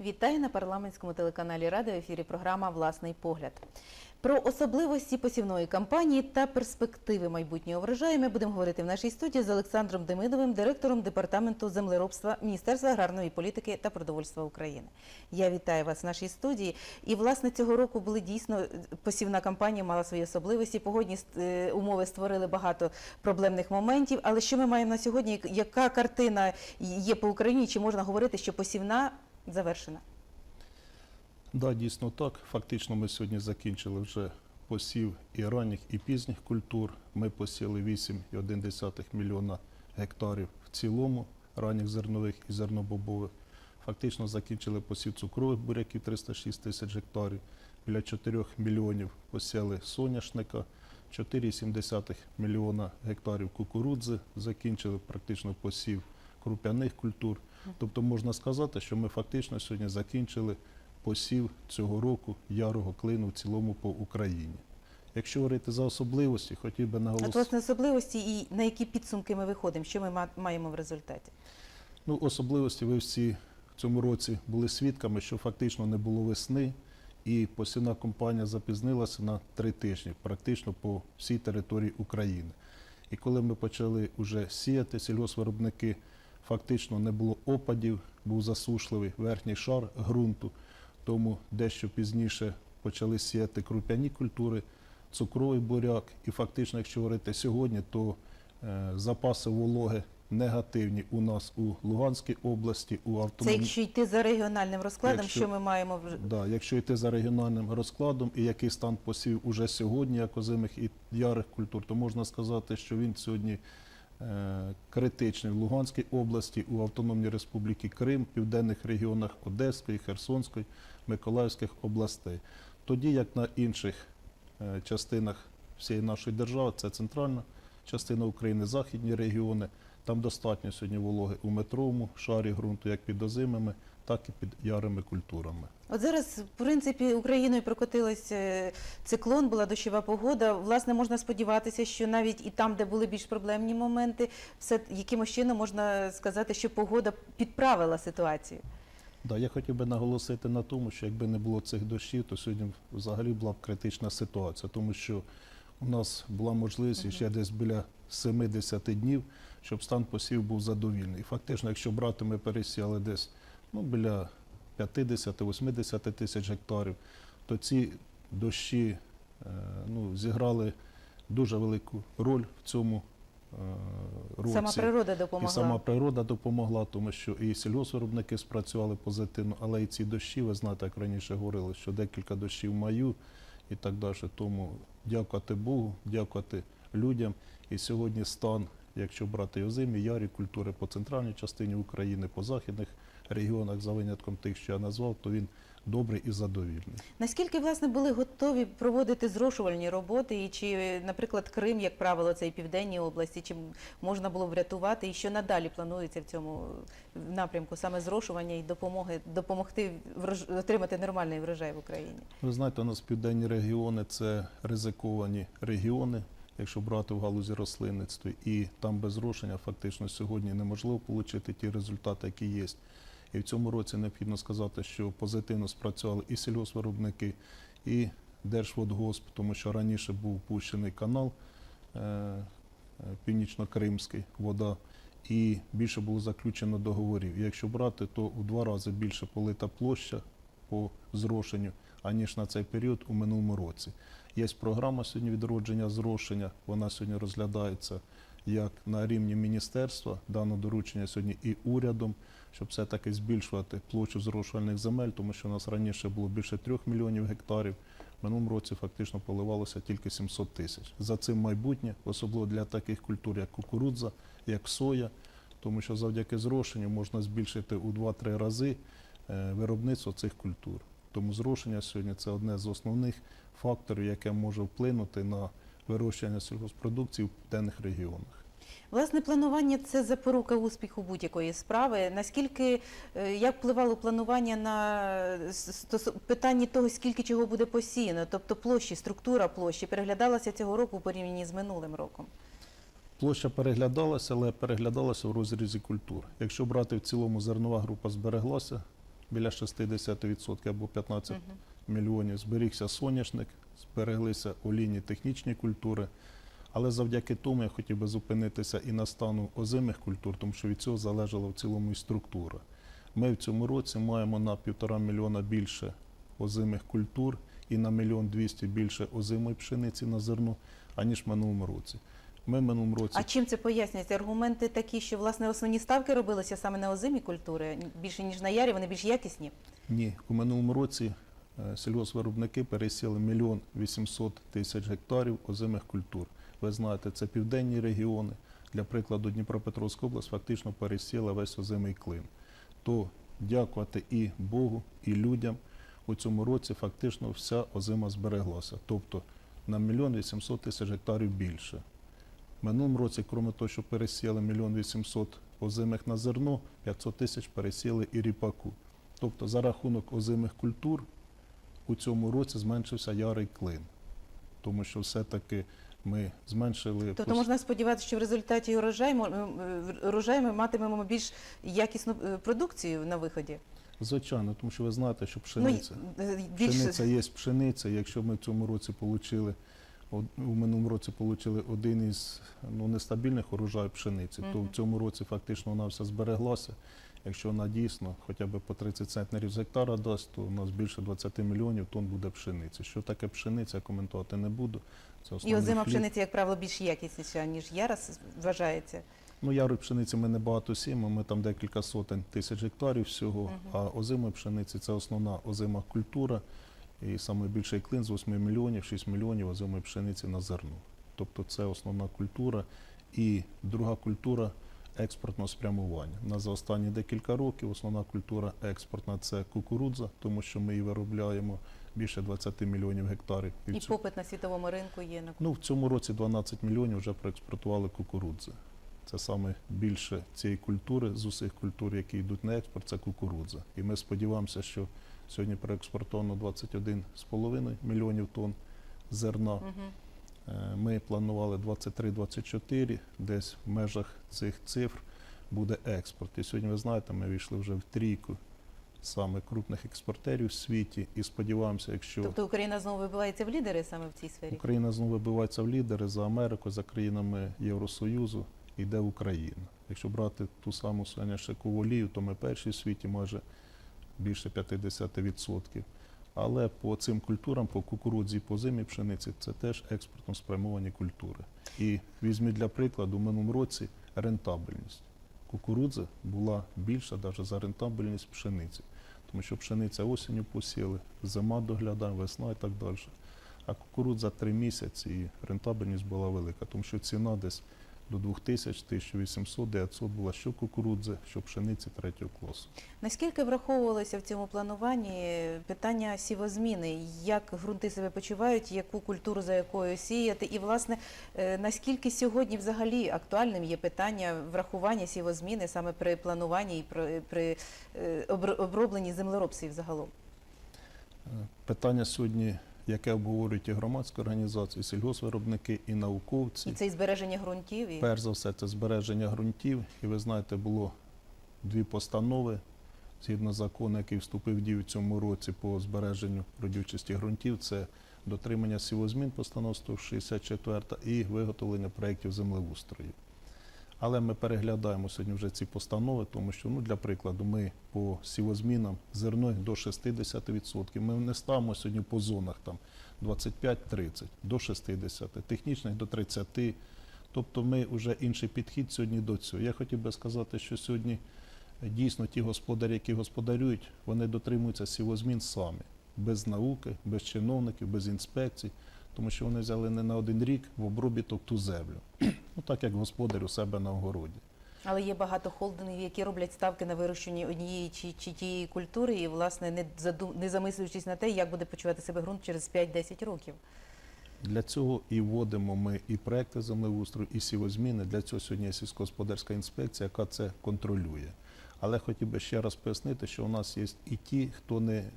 Вітаю на парламентському телеканалі Ради в ефірі програма Власний погляд. Про особливості посівної кампанії та перспективи майбутнього врожаю ми будемо говорити в нашій студії з Олександром Демидовим, директором департаменту землеробства Міністерства аграрної політики та продовольства України. Я вітаю вас в нашій студії. І власне цього року були дійсно посівна кампанія мала свої особливості. Погодні е, умови створили багато проблемних моментів. Але що ми маємо на сьогодні? Яка картина є по Україні? Чи можна говорити, що посівна завершена? Да, дійсно так. Фактично ми сьогодні закінчили вже посів і ранніх, і пізніх культур. Ми посіли 8,1 мільйона гектарів в цілому ранніх зернових і зернобобових. Фактично закінчили посів цукрових буряків 306 тисяч гектарів. Біля 4 мільйонів посіли соняшника, 4,7 мільйона гектарів кукурудзи. Закінчили практично посів круп'яних культур. Тобто можна сказати, що ми фактично сьогодні закінчили посів цього року ярого клину в цілому по Україні. Якщо говорити за особливості, хотів би От наголосити. власне особливості і на які підсумки ми виходимо, що ми ма- маємо в результаті? Ну, особливості ви всі в цьому році були свідками, що фактично не було весни, і посівна компанія запізнилася на три тижні, практично по всій території України. І коли ми почали вже сіяти сільгоспвиробники, фактично не було опадів, був засушливий верхній шар ґрунту, тому дещо пізніше почали сіяти круп'яні культури, цукровий буряк. І фактично, якщо говорити сьогодні, то е, запаси вологи негативні у нас у Луганській області, у Це якщо йти за регіональним розкладом, Якщо- що ми маємо в Да, якщо йти за регіональним розкладом і який стан посів уже сьогодні, як озимих і ярих культур, то можна сказати, що він сьогодні критичний в Луганській області, у Автономній Республіці Крим, південних регіонах Одеської, Херсонської, Миколаївських областей. Тоді як на інших е, частинах всієї нашої держави, це центральна частина України, західні регіони. Там достатньо сьогодні вологи у метровому шарі ґрунту, як під озимими, так і під ярими культурами. От зараз, в принципі, Україною прокотилась е, циклон, була дощова погода. Власне, можна сподіватися, що навіть і там, де були більш проблемні моменти, все якимось чином можна сказати, що погода підправила ситуацію. Да, я хотів би наголосити на тому, що якби не було цих дощів, то сьогодні взагалі була б критична ситуація, тому що у нас була можливість ще десь біля 70 днів, щоб стан посів був задовільний. І фактично, якщо брати, ми пересіяли десь ну, біля 50-80 тисяч гектарів, то ці дощі е, ну, зіграли дуже велику роль в цьому е, році. Сама природа І сама природа допомогла, тому що і сільгоспвиробники спрацювали позитивно, але і ці дощі, ви знаєте, як раніше говорили, що декілька дощів в маю і так далі. Тому дякувати Богу, дякувати людям. І сьогодні стан, якщо брати озимі, ярі культури по центральній частині України, по західних регіонах, за винятком тих, що я назвав, то він добрий і задовільний. Наскільки власне були готові проводити зрошувальні роботи, і чи, наприклад, Крим, як правило, це і південні області, чи можна було врятувати, і що надалі планується в цьому напрямку саме зрошування і допомоги допомогти врож- отримати нормальний врожай в Україні? Ви знаєте, у нас південні регіони це ризиковані регіони, якщо брати в галузі рослинництва, і там без зрошення фактично сьогодні неможливо отримати ті результати, які є. І в цьому році необхідно сказати, що позитивно спрацювали і сільгоспвиробники, і Держводгосп, тому що раніше був пущений канал е, Північно-Кримський вода, і більше було заключено договорів. Якщо брати, то у два рази більше полита площа по зрошенню, аніж на цей період у минулому році. Є програма сьогодні відродження зрошення, вона сьогодні розглядається як на рівні міністерства, дано доручення сьогодні і урядом, щоб все-таки збільшувати площу зрошувальних земель, тому що у нас раніше було більше 3 мільйонів гектарів. В минулому році фактично поливалося тільки 700 тисяч. За цим майбутнє, особливо для таких культур, як кукурудза, як соя, тому що завдяки зрошенню можна збільшити у 2-3 рази е, виробництво цих культур. Тому зрошення сьогодні це одне з основних факторів, яке може вплинути на вирощування сільгоспродукції в південних регіонах. Власне, планування це запорука успіху будь-якої справи. Наскільки е, як впливало планування на питанні того, скільки чого буде посіяно, тобто площі, структура площі переглядалася цього року у порівнянні з минулим роком? Площа переглядалася, але переглядалася в розрізі культур. Якщо брати в цілому зернова група збереглася, біля 60% або 15 Мгм. Мільйонів. Зберігся соняшник, збереглися олійні технічні культури. Але завдяки тому я хотів би зупинитися і на стану озимих культур, тому що від цього залежала в цілому і структура. Ми в цьому році маємо на півтора мільйона більше озимих культур і на мільйон двісті більше озимої пшениці на зерно, аніж в минулому році. Ми в минулому році А чим це пояснюється? Аргументи такі, що власне основні ставки робилися саме на озимі культури, більше ніж на ярі, вони більш якісні. Ні, у минулому році сільгоспвиробники пересіли мільйон 800 тисяч гектарів озимих культур. Ви знаєте, це південні регіони. Для прикладу, Дніпропетровська область фактично пересіла весь озимий клин. То дякувати і Богу, і людям у цьому році фактично вся озима збереглася. Тобто на мільйон 800 тисяч гектарів більше. В минулому році, крім того, що пересіли мільйон 800 озимих на зерно, 500 тисяч пересіли і ріпаку. Тобто за рахунок озимих культур у цьому році зменшився ярий клин, тому що все-таки ми зменшили Тобто можна сподіватися, що в результаті урожаю, мо- е, урожаю ми матимемо більш якісну е, продукцію на виході. звичайно, тому що ви знаєте, що пшениця, Ну, е, більш... пшениця є пшениця. Якщо ми в цьому році отримали, у минулому році отримали один із ну, нестабільних урожаїв пшениці, то в цьому році фактично вона вся збереглася. Якщо вона дійсно хоча б по 30 центнерів з гектара дасть, то у нас більше 20 мільйонів тонн буде пшениці. Що таке пшениця, коментувати не буду. Це І озима хліб. пшениця, як правило, більш якісніша, ніж ярос вважається. Ну, ярої пшениці ми не багато сіємо, ми там декілька сотень тисяч гектарів всього, Мгм. а озимої пшениці це основна озима культура. І найбільший клин з 8 мільйонів, 6 мільйонів озимої пшениці на зерно. Тобто це основна культура. І друга культура експортного спрямування. У нас за останні декілька років основна культура експортна це кукурудза, тому що ми її виробляємо більше 20 мільйонів гектарів. І цьому- попит на світовому ринку є на Ну, в цьому році 12 мільйонів вже проекспортували кукурудзи. Це саме більше цієї культури з усіх культур, які йдуть на експорт, це кукурудза. І ми сподіваємося, що сьогодні проекспортовано 21,5 мільйонів тонн зерна. Мгм. Е, Ми планували 23-24, десь в межах цих цифр буде експорт. І сьогодні, ви знаєте, ми війшли вже в трійку саме крупних експортерів в світі. І сподіваємося, якщо Тобто Україна знову вибивається в лідери саме в цій сфері. Україна знову вибивається в лідери за Америку, за країнами Євросоюзу, йде Україна. Якщо брати ту саму соняшникову олію, то ми перші в світі майже більше 50%. Але по цим культурам, по кукурудзі, по зимі пшениці, це теж експортно спрямовані культури. І візьміть для прикладу, в минулому році рентабельність. Кукурудза була більша навіть за рентабельність пшениці. Тому що пшениця осінню посіли, зима доглядає, весна і так далі. А кукурудза три місяці і рентабельність була велика, тому що ціна десь до 2000, 1800, 900 була що кукурудзи, що пшениці третього класу. Наскільки враховувалося в цьому плануванні питання сівозміни? Як ґрунти себе почувають, яку культуру за якою сіяти? І, власне, е, наскільки сьогодні взагалі актуальним є питання врахування сівозміни саме при плануванні і при, при е, обробленні землеробців загалом? Е, Питання сьогодні, яке обговорюють і громадські організації, і сільгоспвиробники, і науковці. І це і збереження ґрунтів, і Перш за все, це збереження ґрунтів. І ви знаєте, було дві постанови згідно закону, який вступив в дію в цьому році по збереженню родючості ґрунтів. Це дотримання сівозмін постанов 164 і виготовлення проєктів землеустрою. Але ми переглядаємо сьогодні вже ці постанови, тому що, ну, для прикладу, ми по сівозмінам зерно до 60%. Ми не ставимо сьогодні по зонах там 25-30, до 60, технічних до 30. Тобто ми вже інший підхід сьогодні до цього. Я хотів би сказати, що сьогодні е, дійсно ті господарі, які господарюють, вони дотримуються сівозмін самі, без науки, без чиновників, без інспекцій, тому що вони взяли не на один рік в обробіток ту землю. Ну так як господар у себе на огороді. але є багато холдингів, які роблять ставки на вирощенні однієї чи, чи тієї культури, і власне не заду, не замислюючись на те, як буде почувати себе ґрунт через 5-10 років. Для цього і вводимо ми і проекти землеустрою, і сівозміни. Для цього сьогодні є сільськогосподарська інспекція, яка це контролює. Але хотів би ще раз пояснити, що у нас є і ті, хто не е,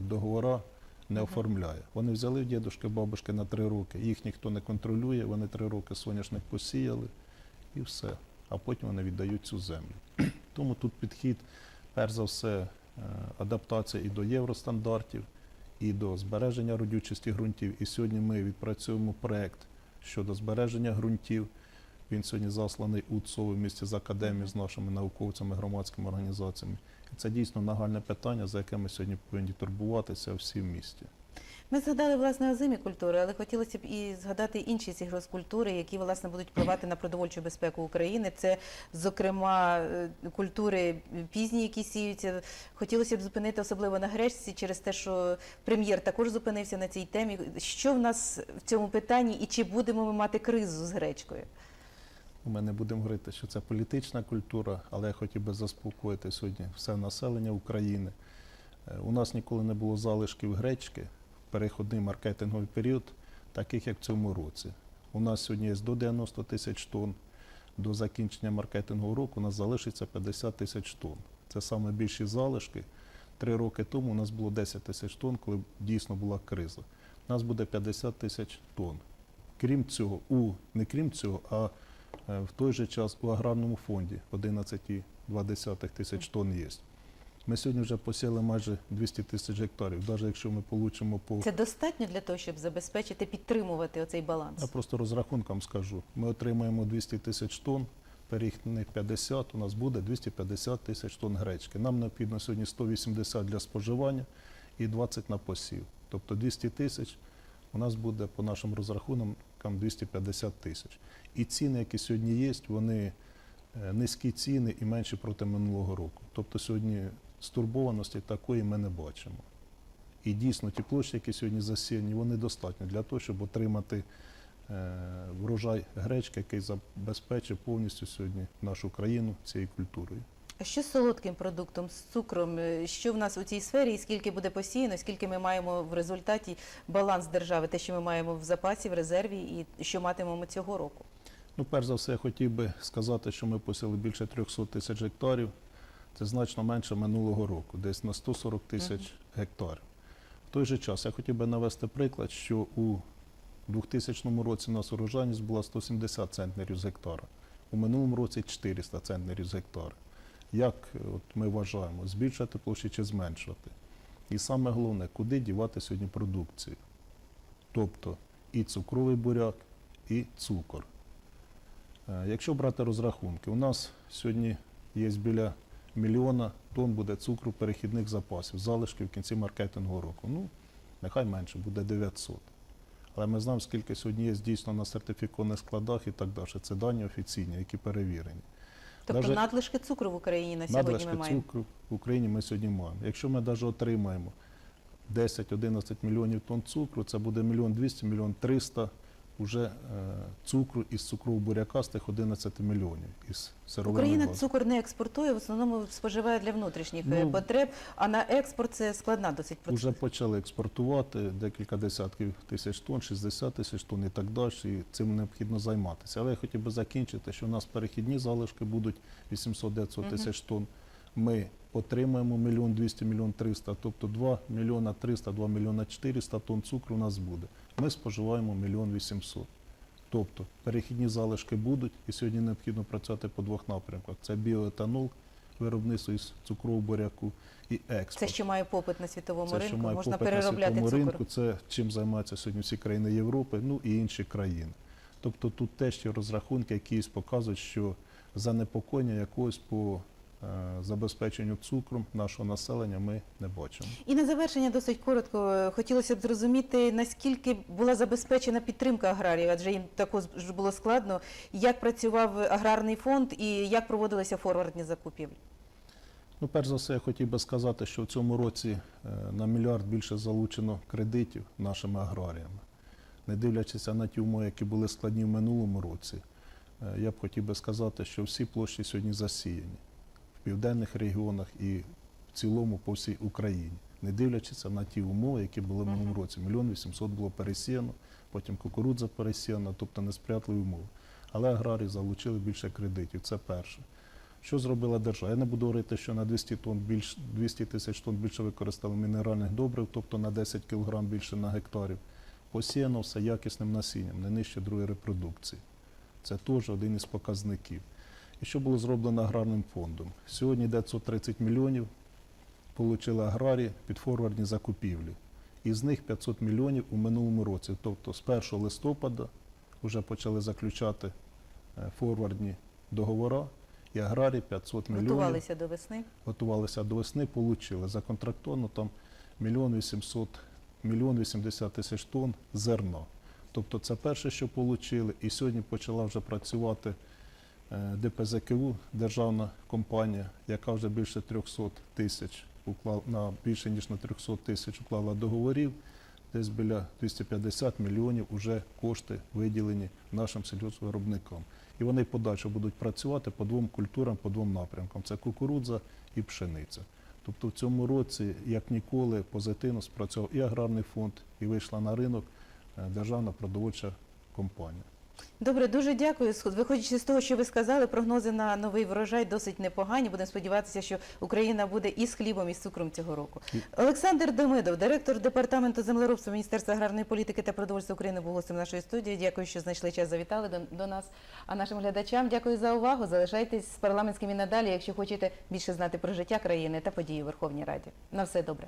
договора не оформляє. Вони взяли в дідушки, бабушки на три роки, їх ніхто не контролює, вони три роки соняшник посіяли і все. А потім вони віддають цю землю. Тому тут підхід, перш за все, адаптація і до євростандартів, і до збереження родючості ґрунтів. І сьогодні ми відпрацюємо проект щодо збереження ґрунтів. Він сьогодні засланий у ЦОВ в місті з академією з нашими науковцями, громадськими організаціями. Це дійсно нагальне питання, за яке ми сьогодні повинні турбуватися всі в місті. Ми згадали власне озимі культури, але хотілося б і згадати інші сільгоспкультури, які власне будуть впливати на продовольчу безпеку України. Це, зокрема, е, культури пізні, які сіються. Хотілося б зупинити особливо на гречці через те, що прем'єр також зупинився на цій темі. Що в нас в цьому питанні, і чи будемо ми мати кризу з гречкою? Ми не будемо говорити, що це політична культура, але я хотів би заспокоїти сьогодні все населення України. Е, У нас ніколи не було залишків гречки в переходний маркетинговий період, таких як в цьому році. У нас сьогодні є до 90 тисяч тонн. До закінчення маркетингового року у нас залишиться 50 тисяч тонн. Це саме більші залишки. Три роки тому у нас було 10 тисяч тонн, коли дійсно була криза. У нас буде 50 тисяч тонн. Крім цього, у не крім цього, а В той же час у аграрному фонді 11,2 тисяч тонн є. Ми сьогодні вже посіяли майже 200 тисяч гектарів. Навіть якщо ми получимо по Це достатньо для того, щоб забезпечити підтримувати оцей баланс. я просто розрахункам скажу. Ми отримаємо 200 тисяч тонн, перехідних 50, у нас буде 250 тисяч тонн гречки. Нам необхідно сьогодні 180 для споживання і 20 на посів. Тобто 200 тисяч у нас буде по нашим розрахункам 250 тисяч. І ціни, які сьогодні є, вони е, низькі ціни і менші проти минулого року. Тобто сьогодні стурбованості такої ми не бачимо. І дійсно ті площі, які сьогодні засіяні, вони достатні для того, щоб отримати е, врожай гречки, який забезпечить повністю сьогодні нашу країну цією культурою. А що з солодким продуктом, з цукром? Е, Що в нас у цій сфері, і скільки буде посіяно, скільки ми маємо в результаті баланс держави, те, що ми маємо в запасі, в резерві, і що матимемо цього року? Ну, перш за все, я хотів би сказати, що ми посіли більше 300 тисяч гектарів. Це значно менше минулого року, десь на 140 тисяч гектарів. В той же час я хотів би навести приклад, що у 2000 році у нас урожайність була 170 центнерів з гектара. У минулому році 400 центнерів з гектара. Як е, от ми вважаємо, збільшувати площі чи зменшувати? І саме головне, куди дівати сьогодні продукцію? Тобто і цукровий буряк, і цукор. Е, Якщо брати розрахунки, у нас сьогодні є біля мільйона тонн буде цукру перехідних запасів, залишків в кінці маркетингового року. Ну, нехай менше, буде 900. Але ми знаємо, скільки сьогодні є дійсно на сертифікованих складах і так далі. Це дані офіційні, які перевірені. Тобто навіть надлишки цукру в Україні на сьогодні Надлишки ми маємо. цукру в Україні ми сьогодні маємо. Якщо ми навіть отримаємо 10-11 мільйонів тонн цукру, це буде мільйон 200, мільйон 300 уже е, цукру із цукрового буряка з тих 11 мільйонів із сировини. Україна бази. цукор не експортує, в основному споживає для внутрішніх е, Ну, потреб, а на експорт це складна досить Вже почали експортувати декілька десятків тисяч тонн, 60 тисяч тонн і так далі. І цим необхідно займатися. Але я хотів би закінчити, що у нас перехідні залишки будуть 800-900 тисяч тонн. Ми отримаємо мільйон 200, мільйон 300, тобто 2 мільйона 300, 2 мільйона 400 тонн цукру у нас буде. Ми споживаємо мільйон 800. Тобто перехідні залишки будуть, і сьогодні необхідно працювати по двох напрямках: це біоетанол, виробництво із цукрового буряку і експорт. Це що має попит на світовому Це, ринку, має можна попит на світовому цукор. ринку, це чим займаються сьогодні всі країни Європи, ну і інші країни. Тобто тут теж є розрахунки, які показують, що занепокоєння якогось по забезпеченню цукром нашого населення ми не бачимо. І на завершення досить коротко е, хотілося б зрозуміти, наскільки була забезпечена підтримка аграріїв, адже їм також було складно, як працював аграрний фонд і як проводилися форвардні закупівлі. Ну, перш за все, я хотів би сказати, що в цьому році е, на мільярд більше залучено кредитів нашими аграріями. Не дивлячись на ті умови, які були складні в минулому році, е, я б хотів би сказати, що всі площі сьогодні засіяні південних регіонах і в цілому по всій Україні, не дивлячись на ті умови, які були в минулому році. Мільйон вісімсот було пересіяно, потім кукурудза пересіяна, тобто несприятливі умови. Але аграрії залучили більше кредитів. Це перше. Що зробила держава? Я не буду говорити, що на 200 тонн більш 200 тисяч тонн більше використали мінеральних добрив, тобто на 10 кг більше на гектарів. Посіяно все якісним насінням, не нижче другої репродукції. Це теж один із показників. І що було зроблено аграрним фондом? Сьогодні йде 130 мільйонів отримали аграрії під форвардні закупівлі. Із них 500 мільйонів у минулому році. Тобто з 1 листопада вже почали заключати е, форвардні договори, і аграрії 500 мільйонів Готувалися до весни. готувалися до весни, отримали законтрактовано там мільйон 800, мільйон 80 тисяч тонн зерна. Тобто це перше, що отримали. І сьогодні почала вже працювати ДПЗКУ, державна компанія, яка вже більше 300 тисяч уклала, на більше ніж на 300 тисяч уклала договорів. Десь біля 250 мільйонів вже кошти виділені нашим сільгоспвиробникам. І вони подальше будуть працювати по двом культурам, по двом напрямкам: це кукурудза і пшениця. Тобто в цьому році, як ніколи, позитивно спрацював і аграрний фонд, і вийшла на ринок е, державна продовольча компанія. Добре, дуже дякую. Виходячи з того, що ви сказали, прогнози на новий врожай досить непогані. Будемо сподіватися, що Україна буде і з хлібом, і з цукром цього року. Олександр Демидов, директор департаменту землеробства Міністерства аграрної політики та продовольства України, був гостем нашої студії. Дякую, що знайшли час, завітали до, до нас. А нашим глядачам дякую за увагу. Залишайтесь з парламентським і надалі, якщо хочете більше знати про життя країни та події у Верховній Раді. На все добре.